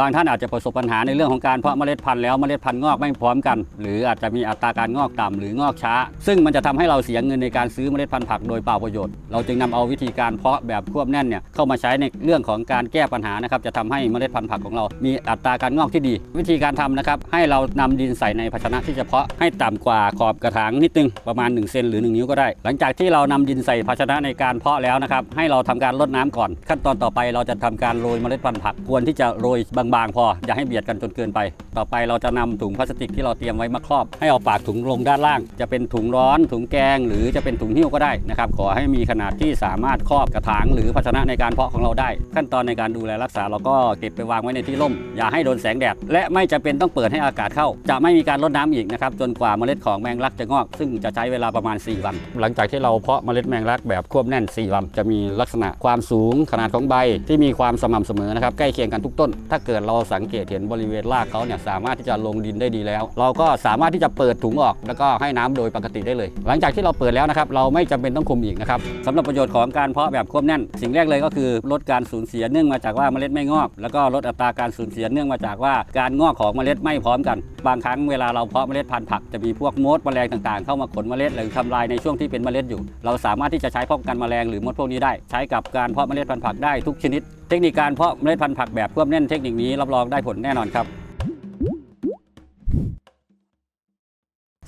บางท่านอาจจะประสบปัญหาในเรื่องของการเพาะเมล็ดพันธุ์แล้วเมล็ดพันธุ์งอกไม่พร้อมกัน หรืออาจจะมีอัตราการงอกต่ำหรืองอกช้า ซึ่งมันจะทำให้เราเสียเงินในการซื้อเมล็ดพันธุ์ผักโดยเปล่าประโยชน์ เราจึงนำเอาวิธีการเพาะแบบควบแน่นเนี่ยเข้ามาใช้ในเรื่องของการแก้ปัญหานะครับจะทำให้เมล็ดพันธุ์ผักของเรา มีอัตราการงอกที่ดี วิธีการทำนะครับให้เรานำดินใส่ในภาชนะที่จะเพาะให้ต่ำกว่าขอบกระถางนิดนึงประมาณ1เซนหรือ 1 นิ้วก็ได้ หลังจากที่เรานำดินใส่ภาชนะในการเพาะแล้วนะครับให้เราทำการรดน้ำก่อน ขั้นตอนต่อไปเราจะทำการโรยเมล็ดพันธุ์ผักควรที่จะโรยบางๆ พออย่าให้เบียดกันจนเกินไป ต่อไปเราจะนำถุงพลาสติกที่เราเตรียมไว้มาครอบ ให้เอาปากถุงลงด้านล่าง จะเป็นถุงร้อน ถุงแกง หรือจะเป็นถุงหิ้วก็ได้นะครับขอให้มีขนาดที่สามารถครอบกระถางหรือภาชนะในการเพาะของเราได้ ขั้นตอนในการดูแลรักษาเราก็เก็บไปวางไว้ในที่ร่ม อย่าให้โดนแสงแดดและไม่จำเป็นต้องเปิดให้อากาศเข้า จะไม่มีการรดน้ำอีกนะครับจนกว่าเมล็ดของแมงลักจะงอก ซึ่งจะใช้เวลาประมาณ 4 วัน หลังจากที่เราเพาะเมล็ดแมงลักแบบควบแน่น 4 วัน จะมีลักษณะความสูงขนาดของใบที่มีความสม่ำเสมอนะครับใกล้เคียงกันทุกต้นถ้าเกิดเราสังเกตเห็นบริเวณรากเขาเนี่ยสามารถที่จะลงดินได้ดีแล้ว เราก็สามารถที่จะเปิดถุงออก แล้วก็ให้น้ำโดยปกติได้เลย หลังจากที่เราเปิดแล้วนะครับเราไม่จำเป็นต้องคุมอีกนะครับสำหรับประโยชน์ของการเพาะแบบควบแน่น สิ่งแรกเลยก็คือลดการสูญเสียเนื่องมาจากว่าเมล็ดไม่งอก แล้วก็ลดอัตราการสูญเสียเนื่องมาจากว่าการงอกของเมล็ดไม่พร้อมกัน บางครั้งเวลาเราเพาะเมล็ดพันธุ์ผักจะมีพวกมดแมลงต่างๆ เข้ามาขนเมล็ดหรือทำลายในช่วงที่เป็นเมล็ดอยู่ เราสามารถที่จะใช้ป้องกันแมลงหรือมดพวกนี้ได้ ใช้กับการเพาะเมล็ดพันธุ์ผักได้ทุกชนิด ทคนิคการเพาะเมล็ดพันธุ์ผักแบบควบแน่นเทคนิคนี้รับรองได้ผลแน่นอนครับ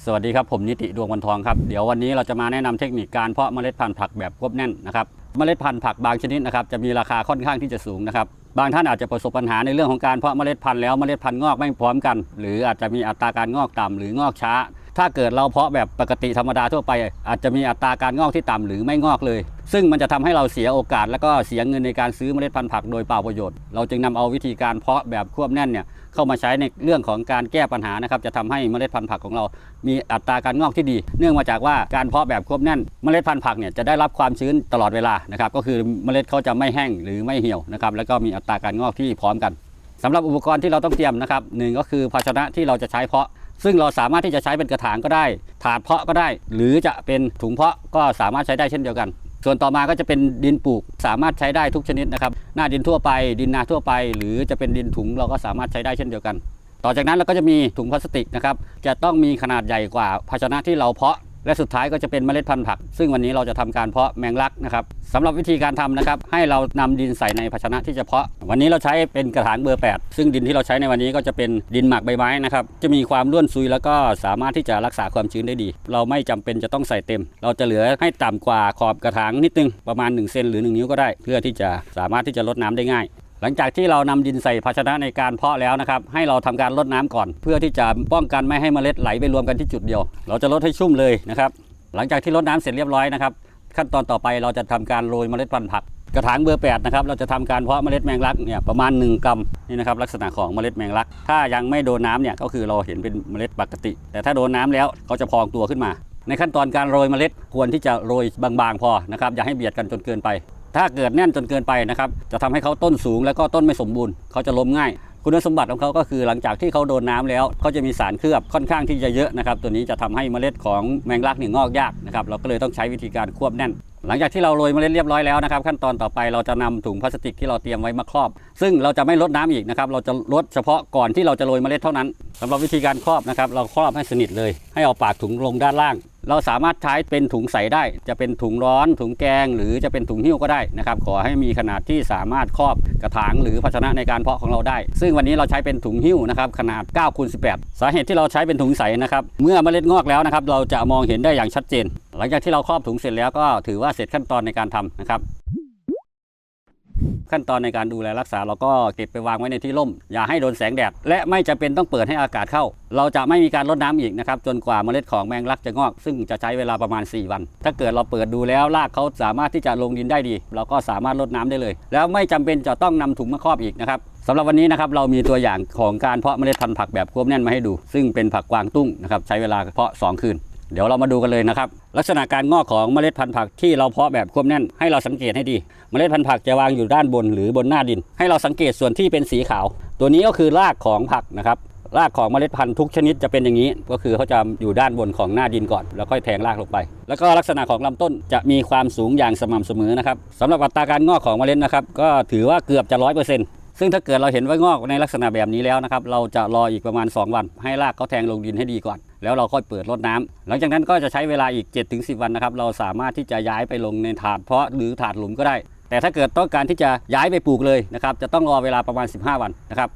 สวัสดีครับผมนิติดวงวันทองครับ เดี๋ยววันนี้เราจะมาแนะนำเทคนิคการเพาะเมล็ดพันธุ์ผักแบบควบแน่นนะครับเมล็ดพันธุ์ผักบางชนิดนะครับจะมีราคาค่อนข้างที่จะสูงนะครับบางท่านอาจจะประสบปัญหาในเรื่องของการเพาะเมล็ดพันธุ์แล้วเมล็ดพันธุ์งอกไม่พร้อมกัน หรืออาจจะมีอัตราการงอกต่ำหรืองอกช้า ถ้าเกิดเราเพาะแบบปกติธรรมดาทั่วไป อาจจะมีอัตราการงอกที่ต่ำหรือไม่งอกเลย ซึ่งมันจะทำให้เราเสียโอกาส และก็เสียเงินในการซื้อเมล็ดพันธุ์ผักโดยเปล่าประโยชน์ เราจึงนำเอาวิธีการเพาะแบบควบแน่นเนี่ยเข้ามาใช้ในเรื่องของการแก้ปัญหานะครับจะทำให้เมล็ดพันธุ์ผักของเรา มีอัตราการงอกที่ดี เนื่องมาจากว่าการเพาะแบบควบแน่น เมล็ดพันธุ์ผักเนี่ยจะได้รับความชื้นตลอดเวลานะครับก็คือเมล็ดเขาจะไม่แห้งหรือไม่เหี่ยวนะครับแล้วก็มีอัตราการงอกที่พร้อมกันสำหรับอุปกรณ์ที่เราต้องเตรียมนะครับหนึ่งก็คือภาชนะที่เราจะใช้เพาะ ซึ่งเราสามารถที่จะใช้เป็นกระถางก็ได้ ถาดเพาะก็ได้ หรือจะเป็นถุงเพาะก็สามารถใช้ได้เช่นเดียวกัน ส่วนต่อมาก็จะเป็นดินปลูกสามารถใช้ได้ทุกชนิดนะครับ หน้าดินทั่วไป ดินนาทั่วไป หรือจะเป็นดินถุงเราก็สามารถใช้ได้เช่นเดียวกัน ต่อจากนั้นเราก็จะมีถุงพลาสติกนะครับจะต้องมีขนาดใหญ่กว่าภาชนะที่เราเพาะ และสุดท้ายก็จะเป็นเมล็ดพันธุ์ผัก ซึ่งวันนี้เราจะทำการเพาะแมงลักนะครับสำหรับวิธีการทำนะครับ ให้เรานำดินใส่ในภาชนะที่จะเพาะ วันนี้เราใช้เป็นกระถางเบอร์ 8 ซึ่งดินที่เราใช้ในวันนี้ก็จะเป็นดินหมักใบไม้นะครับจะมีความร่วนซุยแล้วก็สามารถที่จะรักษาความชื้นได้ดี เราไม่จำเป็นจะต้องใส่เต็ม เราจะเหลือให้ต่ำกว่าขอบกระถางนิดนึงประมาณ1เซนหรือ 1 นิ้วก็ได้ เพื่อที่จะสามารถที่จะลดน้ำได้ง่าย หลังจากที่เรานำดินใส่ภาชนะในการเพาะแล้วนะครับ ให้เราทำการรดน้ำก่อน เพื่อที่จะป้องกันไม่ให้เมล็ดไหลไปรวมกันที่จุดเดียว เราจะลดให้ชุ่มเลยนะครับ หลังจากที่รดน้ำเสร็จเรียบร้อยนะครับ ขั้นตอนต่อไปเราจะทำการโรยเมล็ดพันธุ์ผัก กระถางเบอร์8นะครับเราจะทำการเพาะเมล็ดแมงลักเนี่ยประมาณ 1 กรัมนี่นะครับลักษณะของเมล็ดแมงลัก ถ้ายังไม่โดนน้ำเนี่ยก็คือเราเห็นเป็นเมล็ดปกติ แต่ถ้าโดนน้ำแล้วเขาจะพองตัวขึ้นมา ในขั้นตอนการโรยเมล็ดควรที่จะโรยบางๆ พอนะครับอย่าให้เบียดกันจนเกินไป ถ้าเกิดแน่นจนเกินไปนะครับจะทำให้เขาต้นสูงแล้วก็ต้นไม่สมบูรณ์เขาจะล้มง่าย คุณสมบัติของเขาก็คือหลังจากที่เขาโดนน้ำแล้วเขาจะมีสารเคลือบค่อนข้างที่จะเยอะนะครับตัวนี้จะทำให้เมล็ดของแมงลักเนี่ยงอกยากนะครับเราก็เลยต้องใช้วิธีการควบแน่นหลังจากที่เราโรยเมล็ดเรียบร้อยแล้วนะครับขั้นตอนต่อไปเราจะนำถุงพลาสติกที่เราเตรียมไว้มาครอบ ซึ่งเราจะไม่ลดน้ำอีกนะครับเราจะลดเฉพาะก่อนที่เราจะโรยเมล็ดเท่านั้นสำหรับวิธีการครอบนะครับเราครอบให้สนิทเลย ให้เอาปากถุงลงด้านล่าง เราสามารถใช้เป็นถุงใสได้ จะเป็นถุงร้อน ถุงแกง หรือจะเป็นถุงหิ้วก็ได้นะครับ ขอให้มีขนาดที่สามารถครอบกระถางหรือภาชนะในการเพาะของเราได้ ซึ่งวันนี้เราใช้เป็นถุงหิ้วนะครับขนาด9คูณ18 สาเหตุที่เราใช้เป็นถุงใสนะครับ เมื่อเมล็ดงอกแล้วนะครับ เราจะมองเห็นได้อย่างชัดเจน หลังจากที่เราครอบถุงเสร็จแล้วก็ถือว่าเสร็จขั้นตอนในการทำนะครับ ขั้นตอนในการดูแลรักษาเราก็เก็บไปวางไว้ในที่ร่ม อย่าให้โดนแสงแดด และไม่จำเป็นต้องเปิดให้อากาศเข้า เราจะไม่มีการรดน้ำอีกนะครับ จนกว่าเมล็ดของแมงลักจะงอก ซึ่งจะใช้เวลาประมาณ 4 วัน ถ้าเกิดเราเปิดดูแล้วรากเขาสามารถที่จะลงดินได้ดี เราก็สามารถรดน้ำได้เลย แล้วไม่จำเป็นจะต้องนำถุงมาครอบอีกนะครับสำหรับวันนี้นะครับเรามีตัวอย่างของการเพาะเมล็ดพันธุ์ผักแบบควบแน่นมาให้ดู ซึ่งเป็นผักกวางตุ้งนะครับใช้เวลาเพาะ 2 คืน เดี๋ยวเรามาดูกันเลยนะครับ ลักษณะการงอกของเมล็ดพันธุ์ผักที่เราเพาะแบบควบแน่นให้เราสังเกตให้ดี เมล็ดพันธุ์ผักจะวางอยู่ด้านบนหรือบนหน้าดิน ให้เราสังเกตส่วนที่เป็นสีขาว ตัวนี้ก็คือรากของผักนะครับรากของเมล็ดพันธุ์ทุกชนิดจะเป็นอย่างนี้ ก็คือเขาจะอยู่ด้านบนของหน้าดินก่อน แล้วค่อยแทงรากลงไป แล้วก็ลักษณะของลำต้นจะมีความสูงอย่างสม่ำเสมอนะครับสำหรับอัตราการงอกของเมล็ดนะครับก็ถือว่าเกือบจะร้อยเปอร์เซ็นต์ซึ่งถ้าเกิดเราเห็นว่างอกในลักษณะแบบนี้แล้วนะครับเราจะรออีกประมาณ 2 วัน ให้รากเขาแทงลงดินให้ดีก่อน แล้วเราค่อยเปิดรดน้ำหลังจากนั้นก็จะใช้เวลาอีก 7-10 วันนะครับ เราสามารถที่จะย้ายไปลงในถาดเพาะหรือถาดหลุมก็ได้ แต่ถ้าเกิดต้องการที่จะย้ายไปปลูกเลยนะครับจะต้องรอเวลาประมาณ 15 วันนะครับ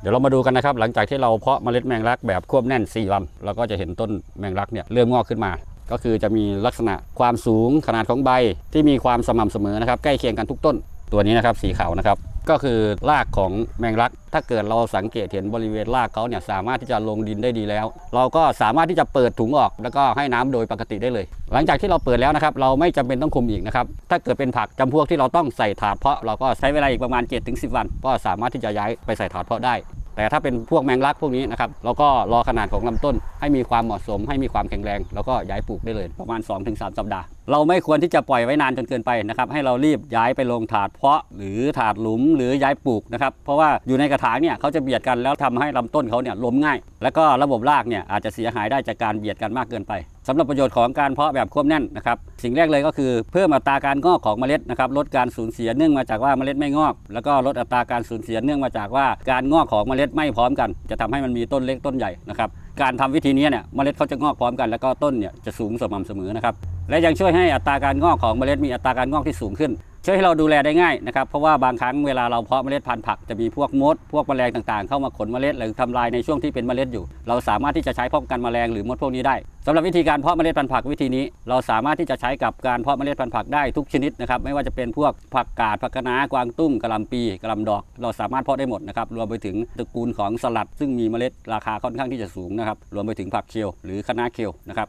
เดี๋ยวเรามาดูกันนะครับ หลังจากที่เราเพาะเมล็ดแมงลักแบบควบแน่น4วันเราก็จะเห็นต้นแมงลักเนี่ยเริ่มงอกขึ้นมาก็คือจะมีลักษณะความสูงขนาดของใบที่มีความสม่ำเสมอนะครับ ใกล้เคียงกันทุกต้นตัวนี้นะครับสีขาวนะครับ ก็คือรากของแมงลัก ถ้าเกิดเราสังเกตเห็นบริเวณรากเขาเนี่ยสามารถที่จะลงดินได้ดีแล้ว เราก็สามารถที่จะเปิดถุงออก แล้วก็ให้น้ำโดยปกติได้เลย หลังจากที่เราเปิดแล้วนะครับ เราไม่จำเป็นต้องคุมอีกนะครับถ้าเกิดเป็นผักจำพวกที่เราต้องใส่ถาดเพาะเราก็ใช้เวลาอีกประมาณ 7-10 วัน ก็สามารถที่จะย้ายไปใส่ถาดเพาะได้ แต่ถ้าเป็นพวกแมงลักพวกนี้นะครับเราก็รอขนาดของลำต้น ให้มีความเหมาะสม ให้มีความแข็งแรง แล้วก็ย้ายปลูกได้เลยประมาณ 2-3 สัปดาห์ เราไม่ควรที่จะปล่อยไว้นานจนเกินไปนะครับให้เรารีบย้ายไปลงถาดเพาะหรือถาดหลุมหรือย้ายปลูกนะครับเพราะว่าอยู่ในกระถางเนี่ยเขาจะเบียดกันแล้วทำให้ลำต้นเขาเนี่ยล้มง่าย แล้วก็ระบบรากเนี่ยอาจจะเสียหายได้จากการเบียดกันมากเกินไป สำหรับประโยชน์ของการเพาะแบบควบแน่นนะครับสิ่งแรกเลยก็คือเพิ่มอัตราการงอกของเมล็ดนะครับลดการสูญเสียเนื่องมาจากว่าเมล็ดไม่งอก แล้วก็ลดอัตราการสูญเสียเนื่องมาจากว่าการงอกของเมล็ดไม่พร้อมกัน จะทำให้มันมีต้นเล็กต้นใหญ่นะครับการทำวิธีนี้เนี่ยเมล็ดเขาจะงอกพร้อมกันแล้วก็ต้นเนี่ยจะสูงสม่ำเสมอนะครับและยังช่วยให้อัตราการงอกของเมล็ดมีอัตราการงอกที่สูงขึ้น ช่วยให้เราดูแลได้ง่ายนะครับ เพราะว่าบางครั้งเวลาเราเพาะเมล็ดพันธุ์ผักจะมีพวกมด พวกแมลงต่างๆ เข้ามาขนเมล็ดหรือทำลายในช่วงที่เป็นเมล็ดอยู่ เราสามารถที่จะใช้ป้องกันแมลงหรือมดพวกนี้ได้สำหรับวิธีการเพาะเมล็ดพันธุ์ผักวิธีนี้ เราสามารถที่จะใช้กับการเพาะเมล็ดพันธุ์ผักได้ทุกชนิดนะครับไม่ว่าจะเป็นพวกผักกาดผักคะน้ากวางตุ้งกะหล่ำปีกะหล่ำดอก เราสามารถเพาะได้หมดนะครับรวมไปถึงตระกูลของสลัด ซึ่งมีเมล็ดราคาค่อนข้างที่จะสูงนะครับรวมไปถึงผักเคียวหรือคะน้าเคียวนะครับ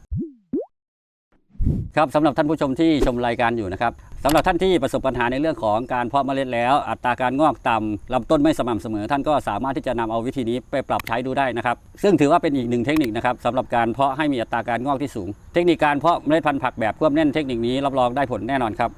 ครับสำหรับท่านผู้ชมที่ชมรายการอยู่นะครับสำหรับท่านที่ประสบปัญหาในเรื่องของการเพาะเมล็ดแล้ว อัตราการงอกต่ำลำต้นไม่สม่ำเสมอ ท่านก็สามารถที่จะนำเอาวิธีนี้ไปปรับใช้ดูได้นะครับซึ่งถือว่าเป็นอีกหนึ่งเทคนิคนะครับสำหรับการเพาะให้มีอัตราการงอกที่สูง เทคนิคการเพาะเมล็ดพันธุ์ผักแบบควบแน่นเทคนิคนี้รับรองได้ผลแน่นอนครับ